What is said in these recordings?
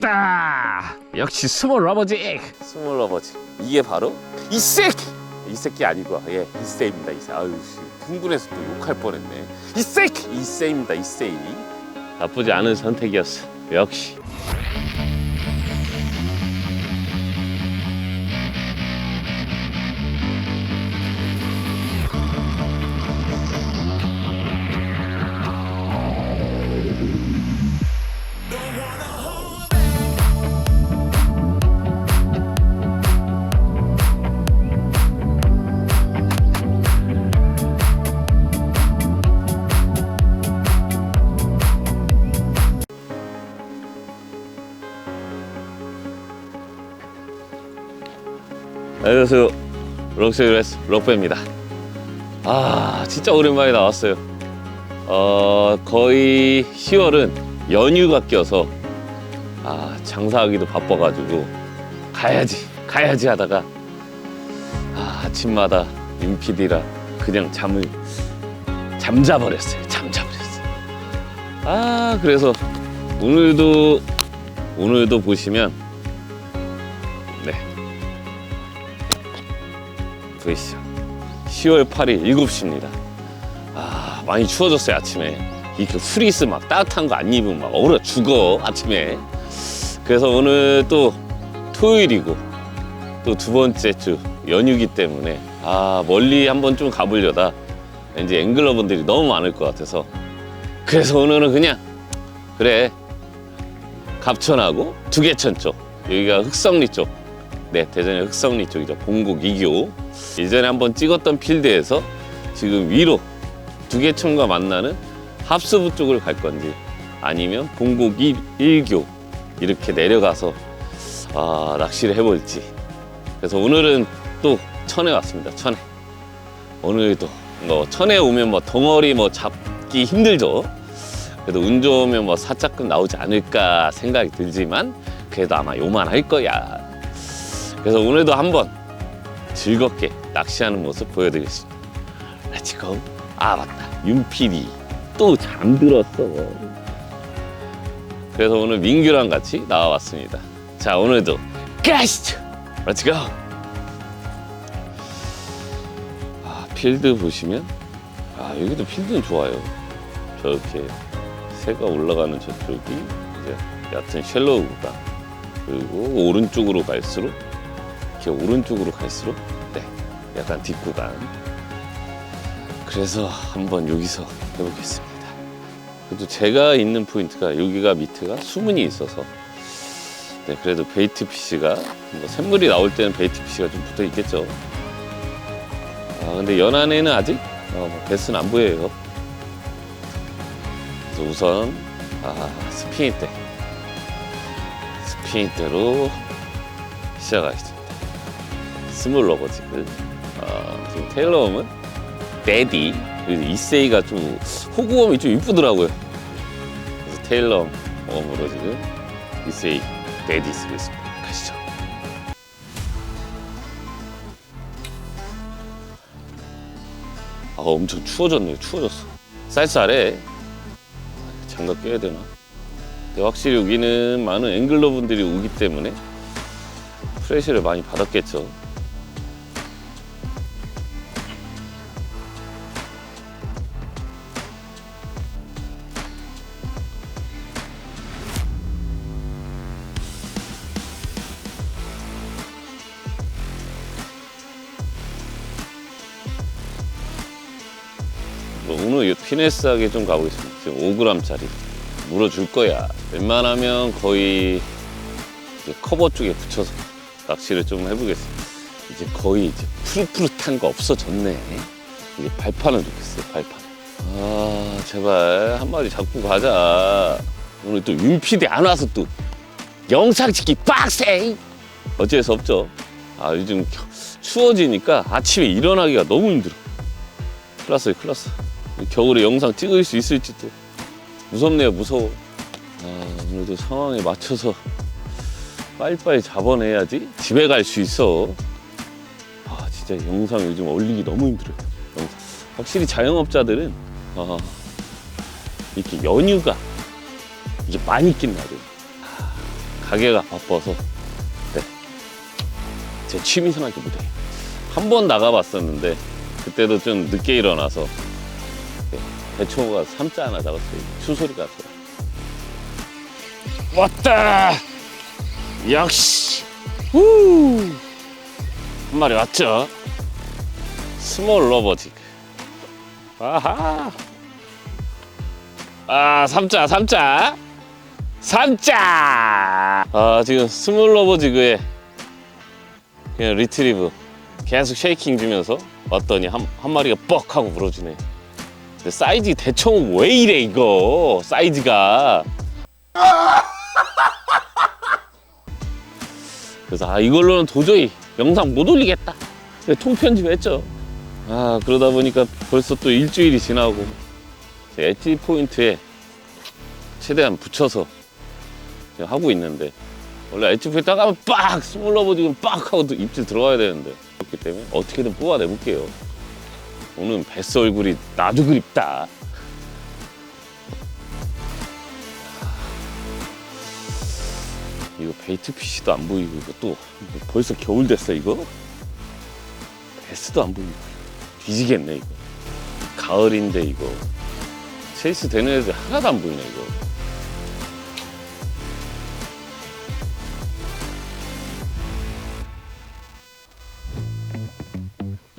따 역시 스몰 러버지. 스몰 러버지. 이게 바로 이 새끼! 이 새끼 아니고 예 이세입니다 이세 아유 씨, 흥분해서 또 욕할 뻔했네. 이 새끼! 이세입니다 이세 나쁘지 않은 선택이었어. 역시 럭셔리레스 럭베입니다. 아 진짜 오랜만에 나왔어요. 어 거의 10월은 연휴가 껴서 아 장사하기도 바빠가지고 가야지 가야지 하다가 아 아침마다 윤PD랑 그냥 잠을 잠자버렸어요. 잠자버렸어요. 아 그래서 오늘도 오늘도 보시면 보이시죠? 10월 8일 7시입니다. 아, 많이 추워졌어요, 아침에. 이렇게 프리스 막 따뜻한 거 안 입으면 막 얼어 죽어, 아침에. 그래서 오늘 또 토요일이고 또 두 번째 주 연휴기 때문에 아, 멀리 한번 좀 가보려다 이제 앵글러분들이 너무 많을 것 같아서 그래서 오늘은 그냥 그래 갑천하고 두개천 쪽 여기가 흑성리 쪽 네, 대전의 흑성리 쪽이죠. 봉곡 이교. 예전에 한번 찍었던 필드에서 지금 위로 두개천과 만나는 합수부 쪽을 갈 건지 아니면 봉곡 일- 일교 이렇게 내려가서 아, 낚시를 해볼지. 그래서 오늘은 또 천에 왔습니다. 천에. 오늘도 뭐 천에 오면 뭐 덩어리 뭐 잡기 힘들죠. 그래도 운 좋으면 뭐 사자급 나오지 않을까 생각이 들지만 그래도 아마 요만할 거야. 그래서 오늘도 한번 즐겁게 낚시하는 모습 보여드리겠습니다. 렛츠고. 아 맞다. 윤PD 또 잠들었어. 그래서 오늘 민규랑 같이 나와봤습니다. 자 오늘도 가시죠. 렛츠고. 아 필드 보시면 아 여기도 필드는 좋아요. 저렇게 새가 올라가는 저쪽이 이제 얕은 쉘로우 구간 그리고 오른쪽으로 갈수록 이렇게 오른쪽으로 갈수록 네 약간 뒷구간. 그래서 한번 여기서 해보겠습니다. 그래도 제가 있는 포인트가 여기가 밑에가 수문이 있어서 네 그래도 베이트 피쉬가 뭐 샘물이 나올 때는 베이트 피쉬가 좀 붙어 있겠죠. 아 근데 연안에는 아직 어, 뭐 베스는 안 보여요. 그래서 우선 아 스피닝 때 스피닝 때로 시작하겠습니다 스몰 러버지를 어, 지금 테일러홈은 데디 그리고 이세이가 좀 호구음이 좀 이쁘더라고요. 그래서 테일러홈으로 지금 이세이 데디 쓰고 있습니다. 가시죠. 아 엄청 추워졌네요 추워졌어. 쌀쌀해 장갑 껴야 되나? 근데 확실히 여기는 많은 앵글러 분들이 오기 때문에 프레시를 많이 받았겠죠. 피네스하게 좀 가보겠습니다. 지금 5g짜리 물어줄 거야. 웬만하면 거의 커버 쪽에 붙여서 낚시를 좀 해보겠습니다. 이제 거의 이제 푸릇푸릇한 거 없어졌네. 이제 발판을 놓겠어요, 발판. 아, 제발 한 마리 잡고 가자. 오늘 또 윤피디 안 와서 또 영상 찍기 빡세! 어쩔 수 없죠. 아, 요즘 겨- 추워지니까 아침에 일어나기가 너무 힘들어. 큰일 났어요, 큰일 났어. 겨울에 영상 찍을 수 있을지 또 무섭네요, 무서워. 아, 오늘도 상황에 맞춰서 빨리빨리 잡아내야지 집에 갈 수 있어. 아 진짜 영상 요즘 올리기 너무 힘들어요. 영상. 확실히 자영업자들은 아, 이렇게 연휴가 이게 많이 나요. 아, 가게가 바빠서 네. 제 취미 생활도 못해요. 한 번 나가봤었는데 그때도 좀 늦게 일어나서 네, 대청호가 삼자 하나 잡았어요. 추소리가 났어요. 왔다! 역시! 후! 한 마리 왔죠? 스몰 러버직. 아하! 아, 삼자, 삼자! 삼자! 아, 지금 스몰 러버지그에 그냥 리트리브 계속 쉐이킹 주면서 왔더니 한, 한 마리가 뻑 하고 물어주네. 사이즈 대충 왜 이래, 이거? 사이즈가. 그래서 아 이걸로는 도저히 영상 못 올리겠다. 통편집했죠. 아 그러다 보니까 벌써 또 일주일이 지나고 제 엣지 포인트에 최대한 붙여서 지금 하고 있는데 원래 엣지 포인트 가면 빡 스몰러버지금 빡 하고 또 입질 들어가야 되는데 그렇기 때문에 어떻게든 뽑아내 볼게요. 오늘 베스 얼굴이 나도 그립다. 이거 베이트 피시도 안 보이고 이거 또 벌써 겨울 됐어 이거? 베스도 안 보이고. 뒤지겠네 이거. 가을인데 이거. 체이스 되는 애들 하나도 안 보이네 이거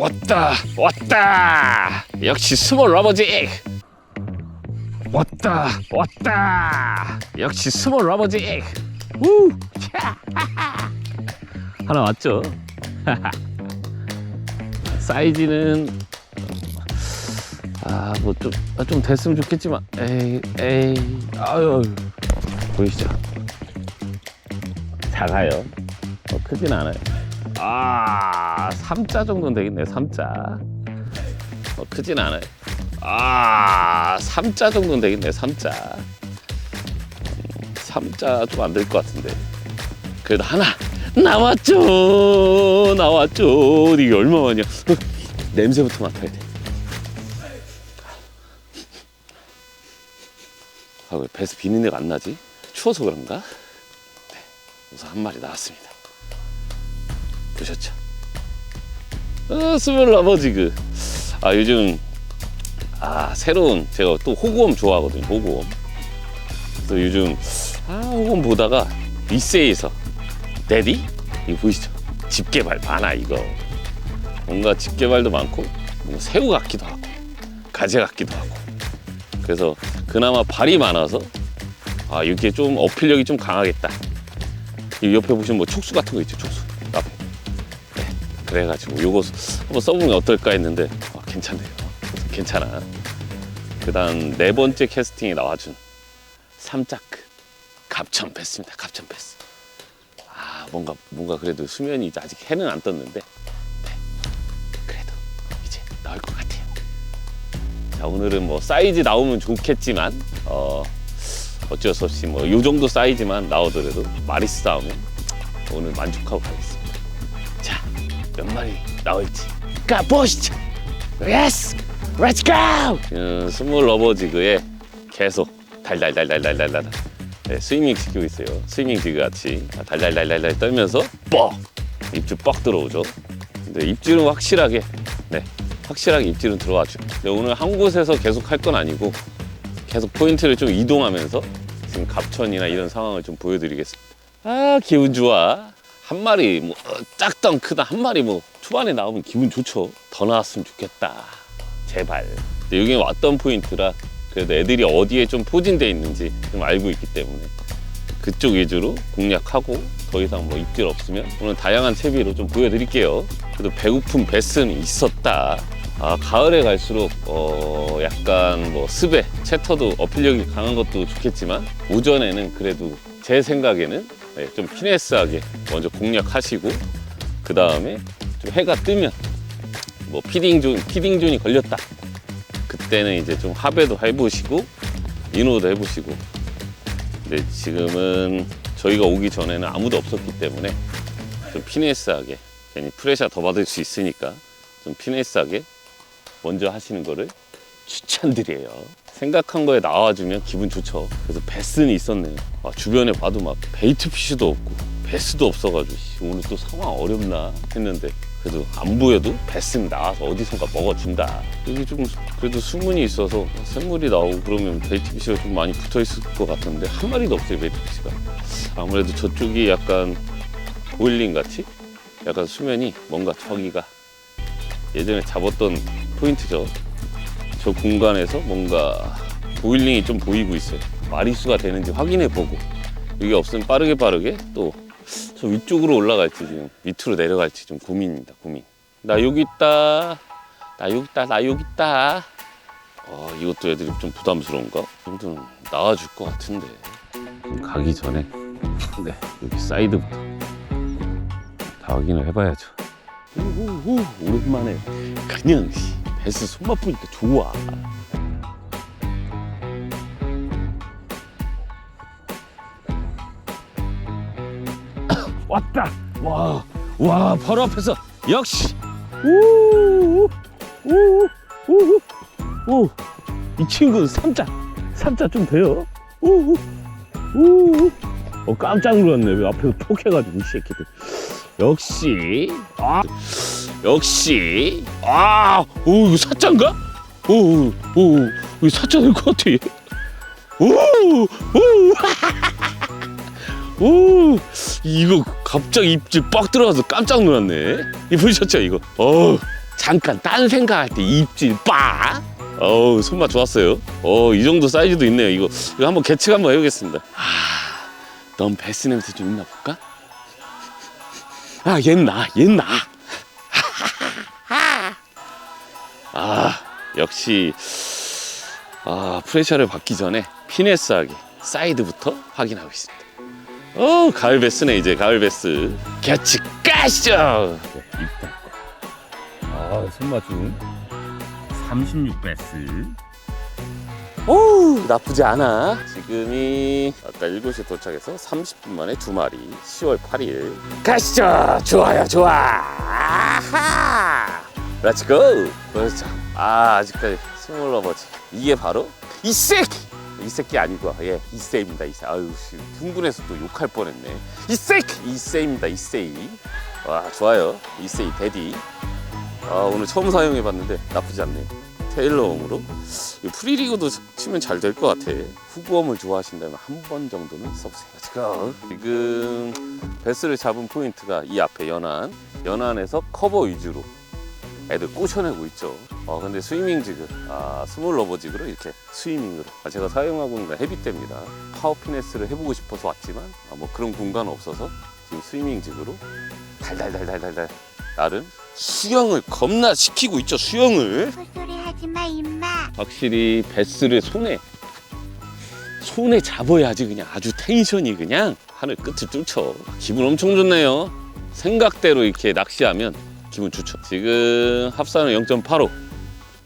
왔다 왔다 역시 스몰 러버지 왔다 왔다 역시 스몰 러버지 우! 하나 왔죠? 사이즈는 아 뭐 좀좀 됐으면 좋겠지만 에이 에이 아유 보이시죠? 작아요. 어, 크진 않아요. 아 3자 정도는 되겠네 3자. 어, 크진 않아요. 아 3자 정도는 되겠네 3자. 3자 좀 안 될 것 같은데. 그래도 하나 나왔죠. 나왔죠. 이게 얼마만이야. 냄새부터 맡아야 돼. 아, 왜 배에서 비린내가 안 나지? 추워서 그런가? 네, 우선 한 마리 나왔습니다. 보셨죠? 아, 스몰 러버지그. 아, 요즘, 아, 새로운, 제가 또 호구엄 좋아하거든요, 호구엄. 그래서 요즘, 아, 호구엄 보다가 리세에서, 데디? 이거 보이시죠? 집게발 많아, 이거. 뭔가 집게발도 많고, 뭔가 새우 같기도 하고, 가재 같기도 하고. 그래서 그나마 발이 많아서 아 이게 좀 어필력이 좀 강하겠다. 이 옆에 보시면 뭐 촉수 같은 거 있죠, 촉수 그래가지고 요거 한번 써보면 어떨까 했는데 아, 괜찮네요. 괜찮아. 그 다음 네 번째 캐스팅에 나와준 삼자크 갑천 패스입니다. 갑천 패스. 아 뭔가 뭔가 그래도 수면이 아직 해는 안 떴는데 네, 그래도 이제 나올 것 같아요. 자 오늘은 뭐 사이즈 나오면 좋겠지만 어 어쩔 수 없이 뭐 요 정도 사이즈만 나오더라도 마리스 나오면 오늘 만족하고 가겠습니다. 자몇 마리 나올지 가보시죠. 예스, 렛츠 고! 어, 스몰 러버 지그에 계속 달달달달달달달 네, 스위밍 시키고 있어요. 스위밍 지그 같이 달달달달달 떨면서 뻑 입질 뻑 들어오죠. 근데 입질은 확실하게 네 확실하게 입질은 들어와죠. 근데 오늘 한 곳에서 계속 할 건 아니고 계속 포인트를 좀 이동하면서 지금 갑천이나 이런 상황을 좀 보여드리겠습니다. 아 기분 좋아. 한 마리 뭐 어, 작던 크다 한 마리 뭐 초반에 나오면 기분 좋죠. 더 나왔으면 좋겠다. 제발. 근데 여기 왔던 포인트라 그래도 애들이 어디에 좀 포진돼 있는지 좀 알고 있기 때문에 그쪽 위주로 공략하고 더 이상 뭐 입질 없으면 오늘 다양한 채비로 좀 보여드릴게요. 그래도 배고픈 베스는 있었다. 아 가을에 갈수록 어 약간 뭐 습에 채터도 어필력이 강한 것도 좋겠지만 오전에는 그래도 제 생각에는 네, 좀 피네스하게 먼저 공략하시고 그 다음에 좀 해가 뜨면 뭐 피딩 존 피딩 존이 걸렸다. 그때는 이제 좀 합에도 해보시고 인호도 해보시고 근데 지금은 저희가 오기 전에는 아무도 없었기 때문에 좀 피네스하게 괜히 프레셔 더 받을 수 있으니까 좀 피네스하게 먼저 하시는 거를 추천드려요. 생각한 거에 나와주면 기분 좋죠. 그래서 베스는 있었네요. 아, 주변에 봐도 막 베이트 피쉬도 없고 베스도 없어가지고 씨, 오늘 또 상황 어렵나 했는데 그래도 안 보여도 베스는 나와서 어디선가 먹어준다. 여기 좀 그래도 수문이 있어서 샘물이 나오고 그러면 베이트 피쉬가 좀 많이 붙어 있을 것 같은데 한 마리도 없어요 베이트 피쉬가. 아무래도 저쪽이 약간 보일링 같이 약간 수면이 뭔가 저기가 예전에 잡았던 포인트죠. 저 공간에서 뭔가 보일링이 좀 보이고 있어요. 마리수가 되는지 확인해 보고 이게 없으면 빠르게 빠르게 또 저 위쪽으로 올라갈지 지금 밑으로 내려갈지 좀 고민입니다. 고민. 나 여기 있다. 나 여기 있다. 나 여기 있다. 아 이것도 애들이 좀 부담스러운가? 좀좀 나와줄 것 같은데. 좀 가기 전에 네 여기 사이드부터 다 확인을 해봐야죠. 오오오 오랜만에 그냥 씨, 베스 손맛 보니까 좋아. 왔다. 와, 와 바로 앞에서 역시. 오, 오, 오, 오. 이 친구는 삼자, 삼자 좀 돼요. 오, 오. 어 깜짝 놀랐네. 왜 앞에서 톡 해가지고 이 새끼들. 역시, 아, 역시, 아, 오 이거 사자인가? 오, 오, 이거 사자 될것 같아. 오, 오. 오 이거 갑자기 입질 빡 들어가서 깜짝 놀랐네. 이 보셨죠 이거? 어 잠깐 딴 생각할 때 입질 빡. 어우 손맛 좋았어요. 어이 정도 사이즈도 있네요 이거. 이거 한번 개측 한번 해보겠습니다. 아 넌 베스 냄새 좀 있나 볼까? 아얜나얜나 아 역시 아 프레셔를 받기 전에 피네스하게 사이드부터 확인하고 있습니다. 어 가을 베스네 이제 가을 베스. 같이 가시죠! 네, 아 좋은 36 베스. 오 나쁘지 않아. 지금이 아까 7시에 도착해서 30분 만에 두 마리 10월 8일. 가시죠! 좋아요 좋아. 아하 렛츠고 그렇죠 아 아직까지 스몰 러버지. 이게 바로 이 새끼! 이 새끼 아니고 예 이세입니다 이세 아유 씨, 흥분해서 또 욕할 뻔했네. 이 새끼! 이세입니다 이세이 와 좋아요. 이세이 데디. 아 오늘 처음 사용해 봤는데 나쁘지 않네요. 테일러웜으로. 이 프리리그도 치면 잘 될 것 같아. 후구엄을 좋아하신다면 한 번 정도는 써보세요. 지금 베스를 잡은 포인트가 이 앞에 연안. 연안에서 커버 위주로 애들 꼬셔내고 있죠. 어 근데 스위밍 지그 아 스몰 러버 지그로 이렇게 스위밍으로 아, 제가 사용하고 있는 건 헤비때입니다. 파워 피네스를 해보고 싶어서 왔지만 아, 뭐 그런 공간은 없어서 지금 스위밍 지그로 달달달달달달 나름 수영을 겁나 시키고 있죠 수영을. 헛소리 하지 마 임마 확실히 베스를 손에 손에 잡아야지 그냥 아주 텐션이 그냥 하늘 끝을 뚫죠. 기분 엄청 좋네요. 생각대로 이렇게 낚시하면 기분 좋죠. 지금 합산은 0.85.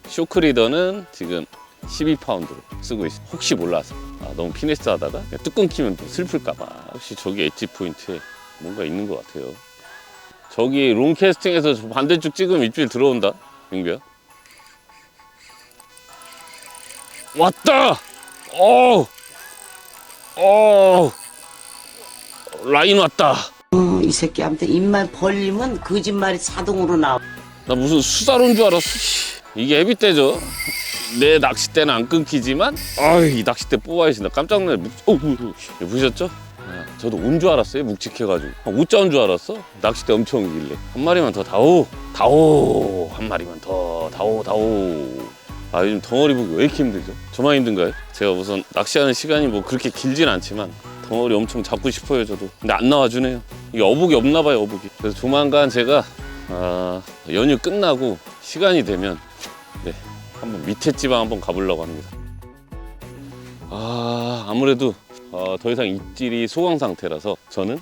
쇼크리더는 지금 12파운드로 쓰고 있어요. 혹시 몰라서 아, 너무 피네스 하다가 뚝 끊기면 또 슬플까봐. 혹시 저기 엣지 포인트에 뭔가 있는 것 같아요. 저기 롱 캐스팅에서 저 반대쪽 찍으면 입질 들어온다. 민규야. 왔다! 어! 어! 라인 왔다. 어, 이 새끼한테 입만 벌리면 거짓말이 자동으로 나와. 나 무슨 수다로인 줄 알았어. 씨. 이게 헤비때죠. 내 낚싯대는 안 끊기지만, 아이, 이 낚싯대 뽑아야지. 나 깜짝 놀래. 묵... 어, 어, 어. 보셨죠? 아, 저도 온 줄 알았어요. 묵직해가지고. 아, 오자 온줄 알았어. 낚싯대 엄청 길래. 한 마리만 더 다오. 다오. 한 마리만 더. 다오, 다오. 아, 요즘 덩어리 보기 왜 이렇게 힘들죠? 저만 힘든가요? 제가 우선 낚시하는 시간이 뭐 그렇게 길진 않지만, 덩어리 엄청 잡고 싶어요, 저도. 근데 안 나와주네요. 이게 어복이 없나 봐요, 어복이. 그래서 조만간 제가 아, 연휴 끝나고 시간이 되면 네, 한번 밑에 지방 한번 가보려고 합니다. 아, 아무래도 어, 더 이상 입질이 소강 상태라서 저는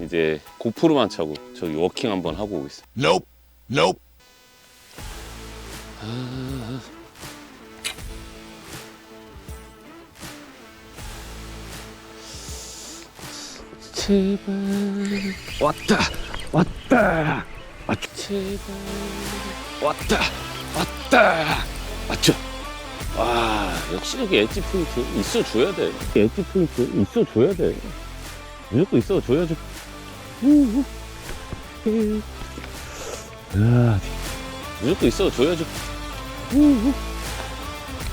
이제 고프로만 차고 저기 워킹 한번 하고 오겠습니다. Nope. Nope. 제발. 왔다 왔다. 왔 제발. 왔다 왔다. 왔죠? 와 역시 여기 엣지 포인트 있어 줘야 돼. 엣지 포인트 있어 줘야 돼. 무조건 있어 줘야죠 우후. 아, 무조건 있어 줘야죠 우후.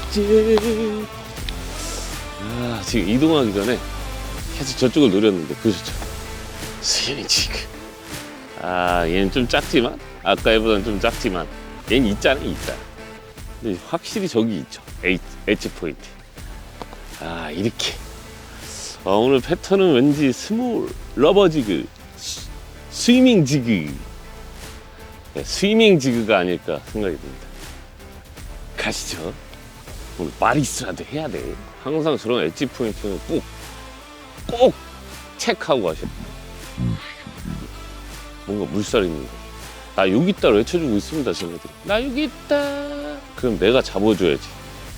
찌. 아, 지금 이동하기 전에 계속 저쪽을 노렸는데 그렇죠? 수현이 지금. 아 얘는 좀 작지만 아까 얘보다는 좀 작지만 얘는 있잖아 있잖아 근데 확실히 저기 있죠. 에이, 엣지 포인트 아 이렇게. 아, 오늘 패턴은 왠지 스몰 러버 지그 스- 스위밍 지그. 네, 스위밍 지그가 아닐까 생각이 듭니다. 가시죠. 오늘 마리스라도 해야 돼. 항상 저런 엣지 포인트는 꼭 꼭 체크하고 가셔야 돼 뭔가 물살 있는 거. 나 여기 있다 외쳐주고 있습니다, 쟤네들이. 나 여기 있다. 그럼 내가 잡아줘야지.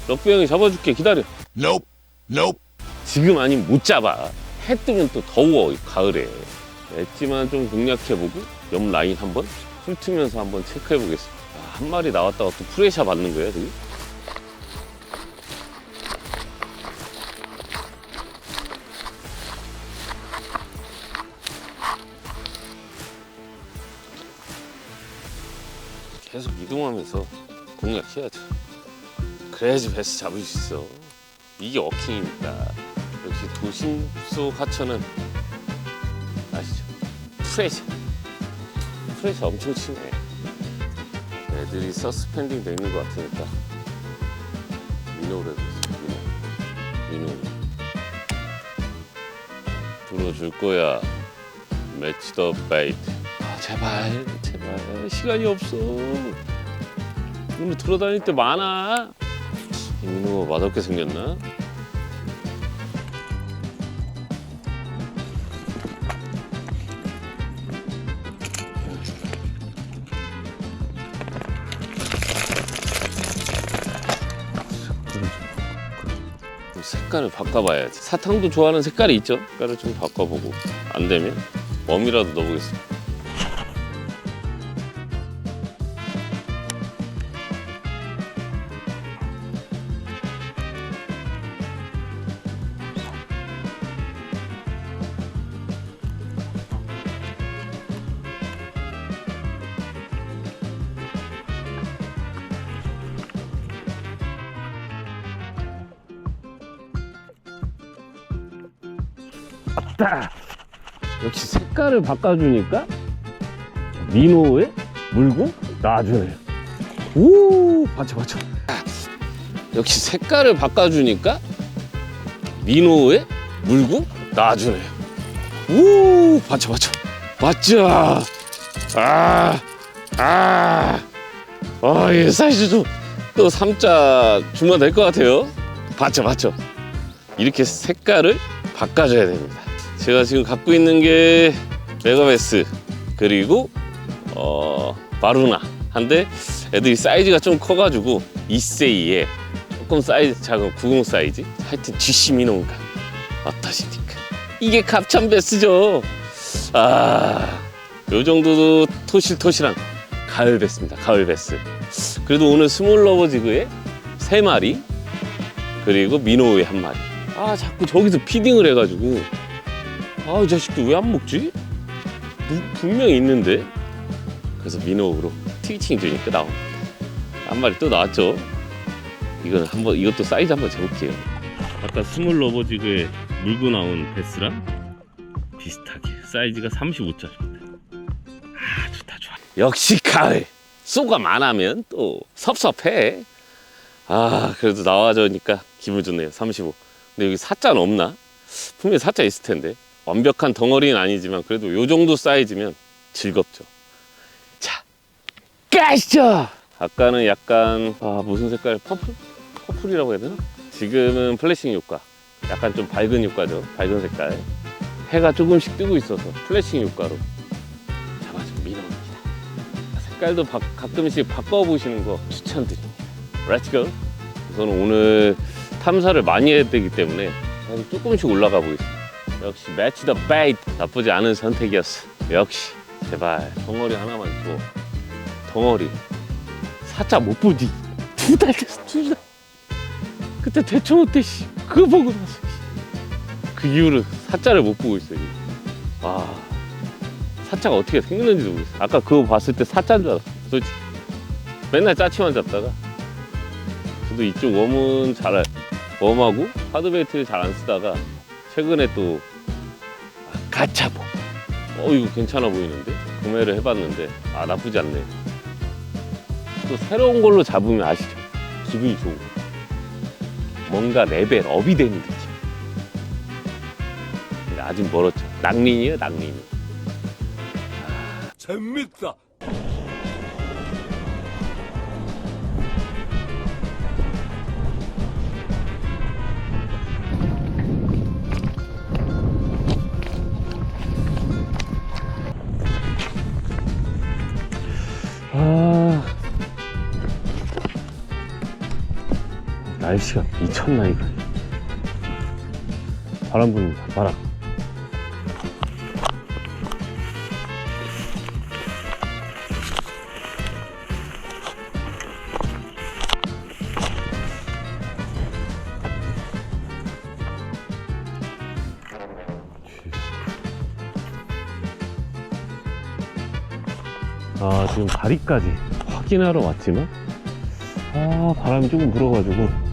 럭비 형이 잡아줄게, 기다려. Nope. Nope. 지금 아니면 못 잡아. 해 뜨면 또 더워, 이 가을에. 엣지만 좀 공략해보고, 옆 라인 한번 훑으면서 한번 체크해보겠습니다. 아, 한 마리 나왔다가 또 프레셔 받는 거야, 지금? 계속 이동하면서 공략해야죠. 그래야지 베스 잡을 수 있어. 이게 워킹이니까. 역시 도심 속 하천은 아시죠? 프레셔. 프레셔 엄청 치네. 애들이 서스펜딩 돼 있는 것 같으니까 민호를 해보겠습니다. 민호. 민호. 불어줄 거야. 매치 더 베이트. 아, 제발, 제발. 시간이 없어. 오늘 돌아다닐 때 많아. 이 민호가 맛없게 생겼나? 좀 색깔을 바꿔봐야지. 사탕도 좋아하는 색깔이 있죠? 색깔을 좀 바꿔보고 안 되면 웜이라도 넣어보겠습니다. 색깔을 바꿔주니까 민호에 물고 놔주네요. 오, 받쳐 받쳐. 역시 색깔을 바꿔주니까 민호에 물고 놔주네요. 오, 받쳐 받쳐. 맞죠? 아, 아, 아, 이 사이즈도 또 3자 주면 될 것 같아요. 받쳐 받쳐. 이렇게 색깔을 바꿔줘야 됩니다. 제가 지금 갖고 있는 게 메가베스 그리고 어 바루나 한데 애들이 사이즈가 좀 커가지고 이세이에 조금 사이즈 작은 90 사이즈 하여튼 GC 미노인가 어떠십니까? 이게 갑천 베스죠. 아, 요 정도도 토실토실한 가을 베스입니다. 가을 베스. 그래도 오늘 스몰 러버 지그에 세 마리 그리고 미노우에 한 마리. 아 자꾸 저기서 피딩을 해가지고 아 이 자식들 왜 안 먹지? 부- 분명히 있는데? 그래서 민호으로 트위칭 주니까 나옵니다 한 마리 또 나왔죠? 이거는 한번 이것도 사이즈 한번 재볼게요. 아까 스몰 러버지그에 물고 나온 베스랑 비슷하게 사이즈가 35짜리입니다 아 좋다 좋아. 역시 가을. 쏘가 많으면 또 섭섭해. 아 그래도 나와주니까 기분 좋네요 35 근데 여기 사자는 없나? 분명히 사자 있을 텐데 완벽한 덩어리는 아니지만 그래도 요 정도 사이즈면 즐겁죠. 자 가시죠! 아까는 약간 아 무슨 색깔? 퍼플? 퍼플이라고 해야 되나? 지금은 플래싱 효과. 약간 좀 밝은 효과죠. 밝은 색깔. 해가 조금씩 뜨고 있어서 플래싱 효과로. 잡아준 민호입니다. 색깔도 바- 가끔씩 바꿔보시는 거 추천드립니다. 렛츠고 저는 오늘 탐사를 많이 해야 되기 때문에 조금씩 올라가고 있어요. 역시 매치 더 베이트 나쁘지 않은 선택이었어. 역시 제발 덩어리 하나만 줘. 덩어리 사자 못 보지. 두 달 됐어 두 달. 그때 대처 못해 씨. 그거 보고 나서 씨. 그 이후로 사자를 못 보고 지금. 아 사자가 어떻게 생겼는지도 모르겠어 아까 그거 봤을 때 사자인 줄 알았어 솔직히 맨날 짜치만 잡다가 저도 이쪽 웜은 잘 알- 웜하고 하드베이트를 잘 안 쓰다가 최근에 또 아, 가차보 어 이거 괜찮아 보이는데? 구매를 해봤는데 아 나쁘지 않네. 또 새로운 걸로 잡으면 아시죠? 기분이 거. 뭔가 레벨 업이 되는 느낌. 아직 멀었죠. 낭린이에요 낭린 재밌다. 날씨가 미쳤나 이거. 바람 부는다 바람. 아 지금 다리까지 확인하러 왔지만 아 바람이 조금 불어가지고. 어,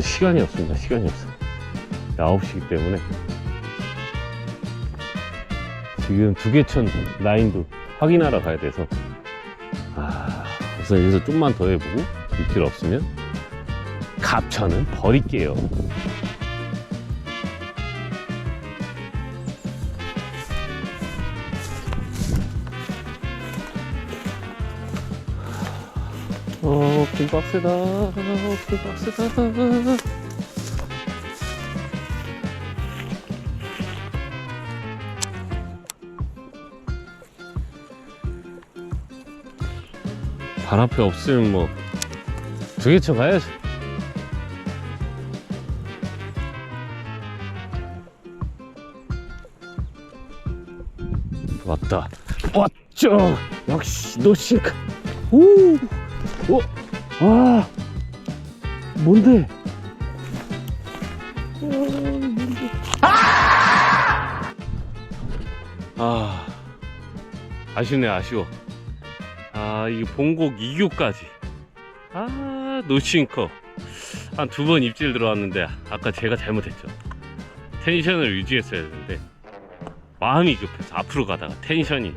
시간이 없습니다. 시간이 없어 9시기 때문에. 지금 두개천 라인도 확인하러 가야 돼서. 아 우선 여기서 좀만 더 해보고 입질 없으면 갑천은 버릴게요 빈박스다. 빈박스다. 발 앞에 없으면 뭐, 두개쳐 가야지. 왔다. 왔죠! 역시, 노싱크. 오! 어? 아 뭔데? 아! 아 아쉽네 아쉬워. 아 이게 본곡 2교까지. 아 노싱커 한 두 번 입질 들어왔는데 아까 제가 잘못했죠. 텐션을 유지했어야 되는데 마음이 급해서 앞으로 가다가 텐션이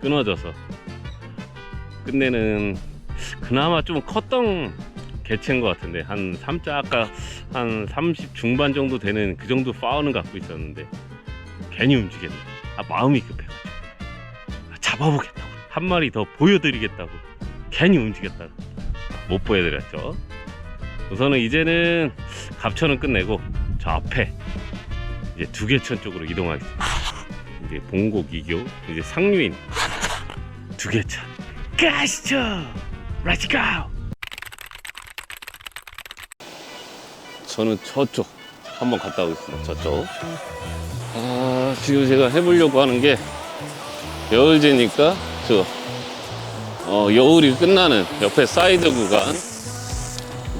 끊어져서 끝내는 그나마 좀 컸던 개체인 것 같은데 한 3자 아까 한 30 중반 정도 되는 그 정도 파워는 갖고 있었는데 괜히 움직였네. 아 마음이 급해가지고. 아, 잡아보겠다고. 한 마리 더 보여드리겠다고. 괜히 움직였다가 못 보여드렸죠. 우선은 이제는 갑천은 끝내고 저 앞에 이제 두개천 쪽으로 이동하겠습니다. 이제 봉곡 이교 이제 상류인 두개천. 가시죠 렛츠 고 저는 저쪽 한번 갔다 오겠습니다. 저쪽. 아 지금 제가 해보려고 하는 게 여울제니까 저 어, 여울이 끝나는 옆에 사이드 구간.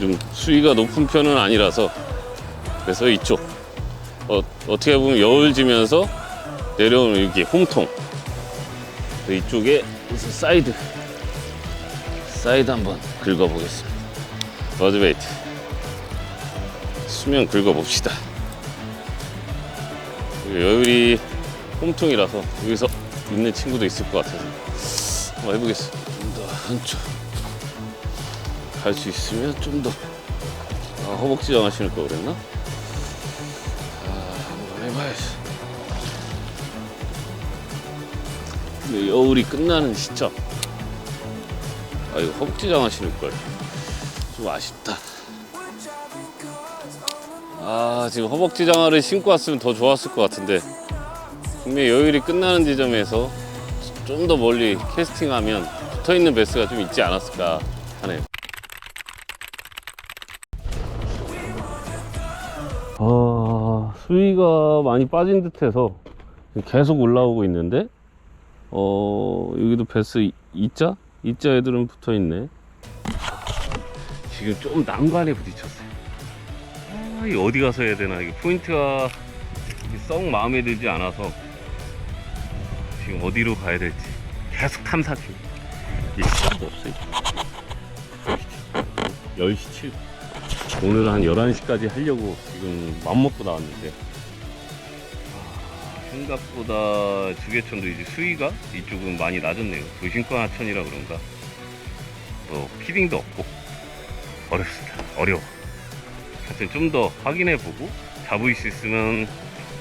좀 수위가 높은 편은 아니라서. 그래서 이쪽. 어, 어떻게 보면 여울 지면서 내려오는 여기 홈통. 이쪽에 사이드 사이드 한번 긁어보겠습니다. 버즈베이트 수면 긁어봅시다. 여율이 홈통이라서 여기서 있는 친구도 있을 것 같아서 한번 해보겠습니다. 좀 더 한쪽 갈 수 있으면 좀 더 아, 허벅지 정하시는 거 그랬나? 아, 한번 해봐야지. 여울이 끝나는 시점 아 이거 허벅지장 하시는 걸. 좀 아쉽다. 아 지금 허벅지 장화를 신고 왔으면 더 좋았을 것 같은데 분명히 여율이 끝나는 지점에서 좀 더 멀리 캐스팅하면 붙어있는 베스가 좀 있지 않았을까 하네요. 아 수위가 많이 빠진 듯해서 계속 올라오고 있는데 어 여기도 베스 2자? 2자 애들은 붙어 있네 지금 좀 난관에 부딪혔어요 아, 이 어디 가서 해야 되나. 이게 포인트가 썩 마음에 들지 않아서 지금 어디로 가야 될지 계속 탐사 중. 이게 시간도 없어요. 10시 7. 오늘 한 11시까지 하려고 지금 맘먹고 나왔는데 아, 생각보다 주계천도 이제 수위가 이쪽은 많이 낮았네요. 도심권 하천이라 그런가. 뭐 피딩도 없고 어렵습니다. 어려워. 하여튼 좀 더 확인해 보고 잡을 수 있으면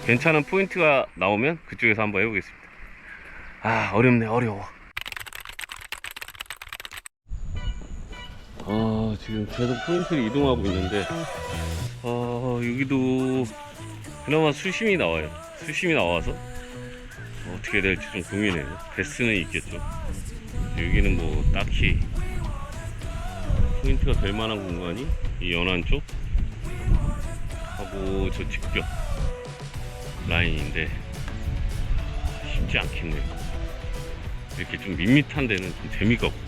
괜찮은 포인트가 나오면 그쪽에서 한번 해보겠습니다. 아 어렵네 어려워. 아 지금 계속 포인트를 이동하고 있는데 아 여기도 그나마 수심이 나와요. 수심이 나와서 어떻게 될지 좀 고민해요. 베스는 있겠죠. 여기는 뭐 딱히 포인트가 될 만한 공간이 이 연안 쪽 하고 저 직벽 라인인데 쉽지 않겠네요. 이렇게 좀 밋밋한 데는 좀 재미가 없고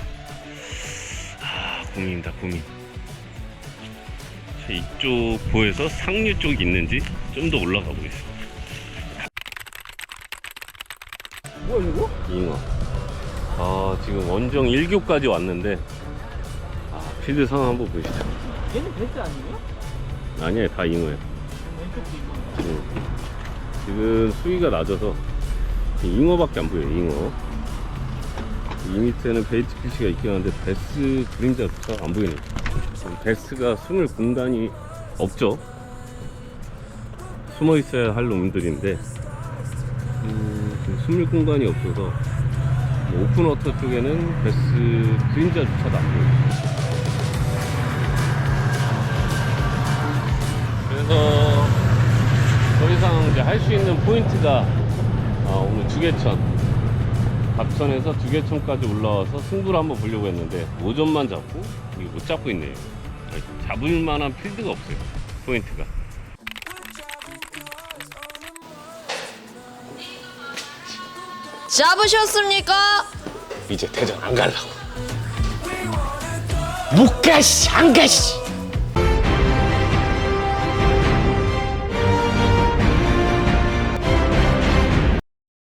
아 고민이다 고민. 자, 이쪽 보에서 상류 쪽 있는지 좀 더 올라가 보겠습니다. 잉어. 아 지금 원정 1교까지 왔는데 아 필드 상황 한번 보시죠. 얘는 배트 아니에요? 아니에요 다 잉어예요. 왼쪽도 있고 음. 지금 수위가 낮아서 잉어밖에 안 보여요 잉어 이 밑에는 베이트 피시가 있긴 한데 베스 그림자부터 안 보이네요 베스가 숨을 공간이 없죠 숨어 있어야 할 놈들인데 음, 그 숨을 공간이 없어서 뭐 오픈워터 쪽에는 베스 그림자조차도 안 보여요. 그래서 더 이상 이제 할 수 있는 포인트가 아, 오늘 두개천. 박천에서 두개천까지 올라와서 승부를 한번 보려고 했는데 오전만 잡고 이거 못 잡고 있네요. 잡을 만한 필드가 없어요 포인트가 잡으셨습니까? 이제 대전 안 갈라고. 못 가, 씨, 안 가, 씨.